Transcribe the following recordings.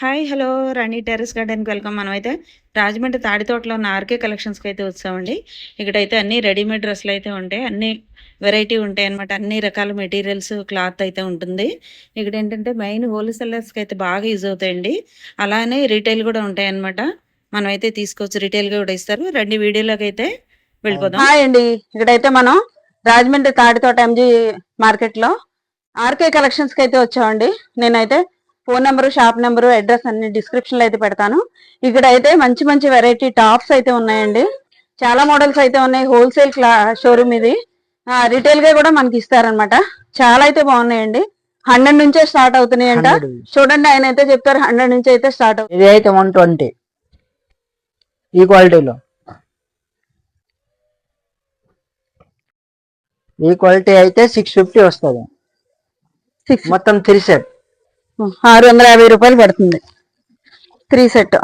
Hi hello Rani terrace గార్డెన్కి welcome మనమైతే రాజమండ్రి తాడితోటలో ఉన్న ఆర్కే కలెక్షన్స్కి అయితే వచ్చామండి. ఇక్కడైతే అన్ని రెడీమేడ్ డ్రెస్సులు అయితే ఉంటాయి. అన్ని వెరైటీ ఉంటాయి అనమాట అన్ని రకాల మెటీరియల్స్ క్లాత్ అయితే ఉంటుంది. ఇక్కడ ఏంటంటే మెయిన్ హోల్సేలర్స్కి అయితే బాగా యూజ్ అవుతాయండి. అలానే రీటైల్ కూడా ఉంటాయి అనమాట మనం అయితే తీసుకోవచ్చు రీటైల్గా కూడా ఇస్తారు. రెండు వీడియోలోకి అయితే వెళ్ళిపోదాం. హాయ్ అండి. ఇక్కడైతే మనం రాజమండ్రి తాడితోట ఎంజీ మార్కెట్లో ఆర్కే కలెక్షన్స్కి అయితే వచ్చామండి. నేనైతే phone number shop number address అన్ని డిస్క్రిప్షన్లో అయితే పెడతాను. ఇక్కడ అయితే మంచి మంచి వెరైటీ టాప్స్ అయితే ఉన్నాయండి. చాలా మోడల్స్ అయితే ఉన్నాయి. హోల్సేల్ క్లా షోరూమ్ ఇది. రిటైల్గా కూడా మనకి ఇస్తారనమాట చాలా అయితే బాగున్నాయండి. హండ్రెడ్ నుంచే స్టార్ట్ అవుతున్నాయి అంట 100. చూడండి ఆయన అయితే చెప్తారు హండ్రెడ్ నుంచి అయితే స్టార్ట్ అవుతుంది. ఇది అయితే వన్ ట్వంటీ ఈ క్వాలిటీలో ఈ క్వాలిటీ అయితే సిక్స్ ఫిఫ్టీ వస్తుంది. సిక్స్ మొత్తం త్రీ సెట్ ఆరు వందల యాభై రూపాయలు పడుతుంది. Three set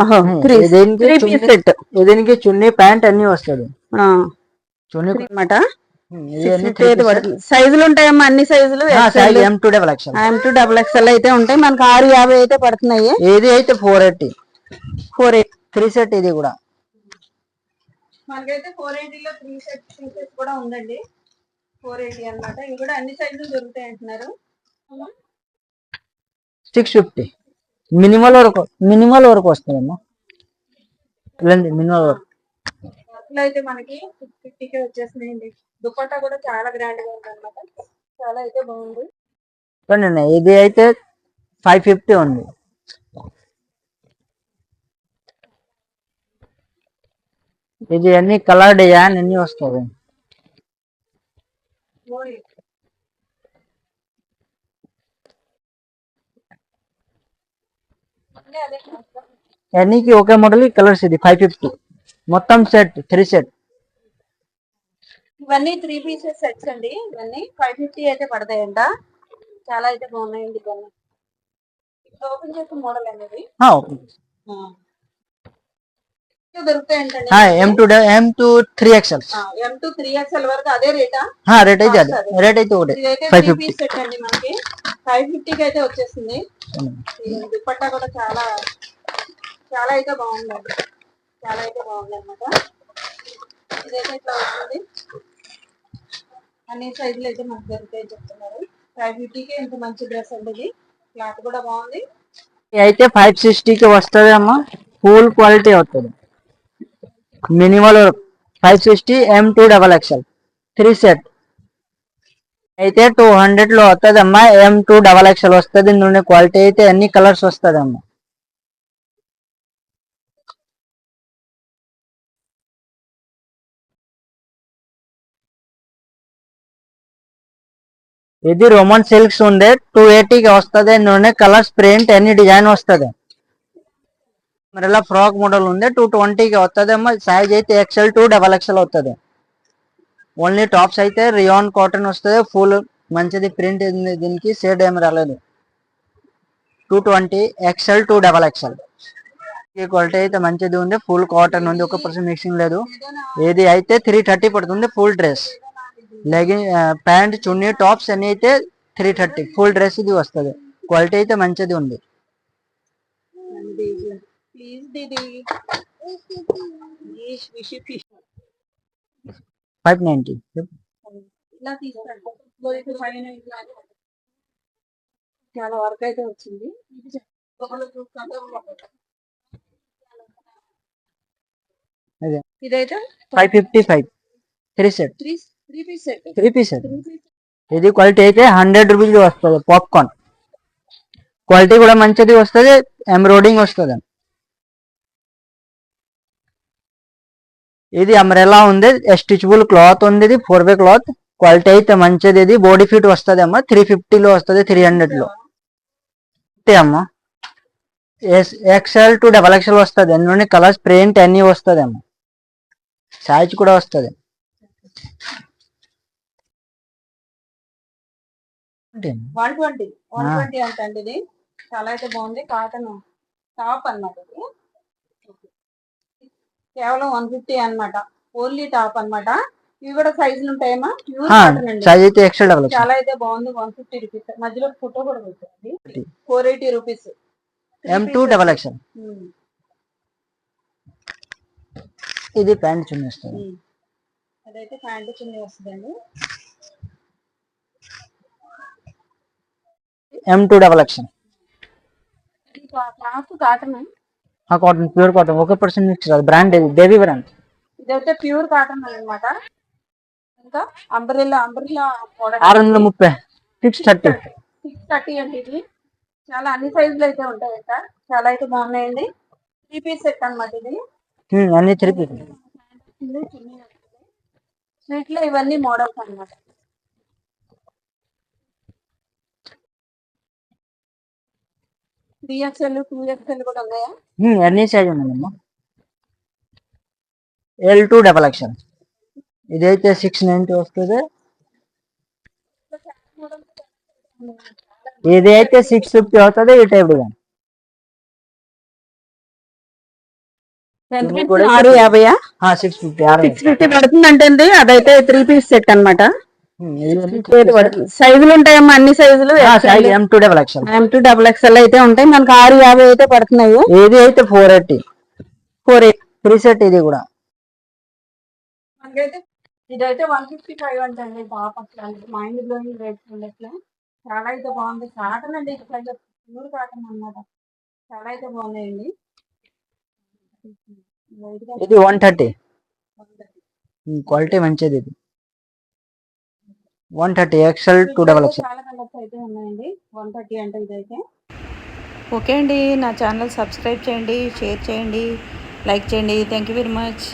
three three piece set దీనికి చున్నీ ప్యాంట్ అన్ని వస్తుంది చున్నీ అనమాట. సైజులు ఉంటాయమ్మా అన్ని సైజులు M to double XL. M to double XL అయితే ఉంటాయి. మనకి ఆరు యాభై అయితే పడుతున్నాయి. ఇది అయితే four eighty four eight three set ఇది కూడా. మనకైతే ఫోర్ ఎయిటీలో త్రీ సెట్ పీసెస్ కూడా ఉందండి. ఫోర్ ఎయిటీ అన్నమాట. ఇవి కూడా అన్ని సైజులు దొరుకుతాయి అంటున్నారు. సిక్స్ ఫిఫ్టీ మినిమల్ వరకు మినిమల్ వరకు వస్తుందమ్మా. ఇలాంటి మినిమల్ వరకు అట్లా అయితే మనకి ఫిఫ్టీకే వచ్చేసినాయండి దుపట్టా కూడా చాలా గ్రాండ్గా ఉంది అనమాట చాలా అయితే బాగుంది. చూడండి ఇది అయితే ఫైవ్ ఫిఫ్టీ ఉంది. ఇది అన్ని కలర్ డిజైన్ అన్ని వస్తుంది అన్నికి ఒకే మోడల్ కలర్స్ ఇది ఫైవ్ ఫిఫ్టీ. మొత్తం సెట్ త్రీ సెట్. ఇవన్నీ త్రీ పీసెస్ సెట్స్ అండి. ఇవన్నీ ఫైవ్ ఫిఫ్టీ అయితే పడతాయంట. చాలా అయితే బాగున్నాయండి ఇవన్నీ. ఓపెన్ చేసిన మోడల్ అనేది. M to M to three XL M to three XL వరకు అదే రేటా? రేట్ అయితే అదే. రేట్ అయితే ఒకటి. Five fifty. పీస్ సెట్ అండి మనకి. ఫైవ్ ఫిఫ్టీకి అయితే వచ్చేసింది. దుప్పట్టా కూడా చాలా చాలా అయితే బాగుందండి చాలా అయితే బాగుంది అనమాట ఇదైతే ఇట్లా వస్తుంది అన్ని సైజులు అయితే మనకు దొరుకుతాయి చెప్తున్నారు. ఫైవ్ ఫిఫ్టీకి ఇంత మంచి డ్రెస్ అండి ఇది. క్లాత్ కూడా బాగుంది. అయితే ఫైవ్ సిక్స్టీకి వస్తుంది అమ్మా ఫుల్ క్వాలిటీ అవుతుంది. Minimal five sixty M to double XL three set అయితే టూ హండ్రెడ్లో వస్తుంది అమ్మా ఎం టూ డబల్ ఎక్స్ఎల్ వస్తుంది నూనె క్వాలిటీ అయితే అన్ని కలర్స్ వస్తుంది అమ్మా ఇది రోమన్ సిల్క్స్ ఉంది. టూ ఎయిటీకి వస్తుంది ఇందులోనే కలర్స్ ప్రింట్ అన్ని డిజైన్ వస్తుంది. మరి ఫ్రాక్ మోడల్ ఉంది. టూ ట్వంటీకి వస్తుంది అమ్మా సైజ్ అయితే ఎక్స్ఎల్ టూ డబల్ ఎక్స్ఎల్ వస్తుంది ఓన్లీ టాప్స్ అయితే రియాన్ కాటన్ వస్తుంది ఫుల్ మంచిది ప్రింట్ దీనికి షేడ్ ఏమి రాలేదు. Two twenty XL to double XL ఈ క్వాలిటీ అయితే మంచిది ఉంది ఫుల్ కాటన్ ఉంది ఒక పర్సెంట్ మిక్సింగ్ లేదు. ఏది అయితే త్రీ థర్టీ పడుతుంది full dress. Legging pant chunni tops అన్ని అయితే త్రీ థర్టీ ఫుల్ డ్రెస్ ఇది వస్తుంది. క్వాలిటీ అయితే మంచిది ఉంది. ప్లీజ్ దీది ఫైవ్ నైన్టీ చాలా వర్క్ అయితే వచ్చింది. ఇదైతే five fifty five three set three three piece set three piece three piece ఇది క్వాలిటీ అయితే హండ్రెడ్ రూపీస్ వస్తుంది పాప్కార్న్ క్వాలిటీ కూడా మంచిది వస్తుంది ఎంబ్రాయిడింగ్ వస్తుంది. ఇది అంబ్రెలా ఉంది స్టిచబుల్ క్లాత్ ఉంది ఇది ఫోర్ వే క్లాత్ క్వాలిటీ అయితే మంచిది ఇది. బాడీ ఫిట్ వస్తుంది అమ్మ త్రీ ఫిఫ్టీలో వస్తుంది త్రీ హండ్రెడ్లో. అంతే అమ్మ. ఎక్స్ఎల్ టు డబల్ ఎక్స్ఎల్ వస్తుంది. అన్ని కలర్స్ ప్రింట్ అన్ని వస్తుంది అమ్మ సైజ్ కూడా వస్తుంది. వన్ ట్వంటీ వన్ ఆ. ట్వంటీ అంట అండి ఇది. చాలా అయితే బాగుంది. కాటన్ టాప్ అన్నమాట కేవలం వన్ ఫిఫ్టీ అన్నమాట. ఓన్లీ టాప్ అన్నమాట. ఇవి కూడా సైజులు ఉంటాయమ్మా సైజ్ అయితే డబల్ చాలా అయితే బాగుంది. వన్ ఫిఫ్టీ రూపీస్ మధ్యలో ఫోటో కూడా పెట్టండి. Four eighty rupees M to double XL ఇది ప్యాంట్ చున్నీ వస్తుంది అదైతే ప్యాంటు చున్నీ వస్తుందండి. M to double XL cloth cotton ఆ కాటన్ ప్యూర్ కాటన్ ఒక పర్సెంట్ మిక్స్ రాదు బ్రాండ్ బేబీ బ్రాండ్ ఇదైతే ప్యూర్ కాటన్ అన్నమాట. ఇంకా అంబ్రెల్లా అంబ్రెల్లా ఆరు వందల ముప్పై సిక్స్ థర్టీ సిక్స్ థర్టీ అండి ఇది. చాలా అన్ని సైజులు అయితే ఉంటాయి ఇక్కడ చాలా అయితే బాగున్నాయండి. త్రీ పీస్ సెట్ అన్నమాట ఇది. అన్ని త్రీ పీస్ స్వీట్లో ఇవన్నీ మోడల్స్ అన్నమాట. త్రీ ఎక్స్ఎల్ టూ ఎక్స్ఎల్ కూడా ఉన్నాయా? అన్ని సైజ్ ఉందమ్మా ఎల్ టూ డబల్ ఎక్స్ఎల్ ఇదైతే సిక్స్ నైన్టీ వస్తుంది. ఇది అయితే సిక్స్ ఫిఫ్టీ అవుతుంది ఈ టైప్ కానీ ఆరు యాభైయా? సిక్స్ ఫిఫ్టీ సిక్స్ ఫిఫ్టీ పడుతుంది అంటే అదైతే త్రీ పీస్ సెట్ అన్నమాట. సైజులు ఉంటాయమ్మా అన్ని సైజులు M to double XL M to double XL అయితే ఉంటాయి. మనకు ఆరు యాభై అయితే పడుతున్నాయి. ఇది అయితే four eighty four eight three set ఇది కూడా. మనకైతే ఇదైతే వన్ ఫిఫ్టీ ఫైవ్ అంటే అండి బాగా మైండ్ బ్లోయింగ్ రేట్స్ ఉండట్లే. చాలా అయితే బాగుంది. కాటన్ అండి ఇక్కడ ప్యూర్ కాటన్ అన్నమాట. చాలా అయితే బాగున్నాయండి. ఇది వన్ థర్టీ క్వాలిటీ మంచిది ఇది. One thirty XL to double XL చాలా కలర్స్ అయితే ఉన్నాయండి. వన్ థర్టీ అంటే ఇదైతే. ఓకే అండి. నా ఛానల్ సబ్స్క్రైబ్ చేయండి షేర్ చేయండి లైక్ చేయండి. Thank you very much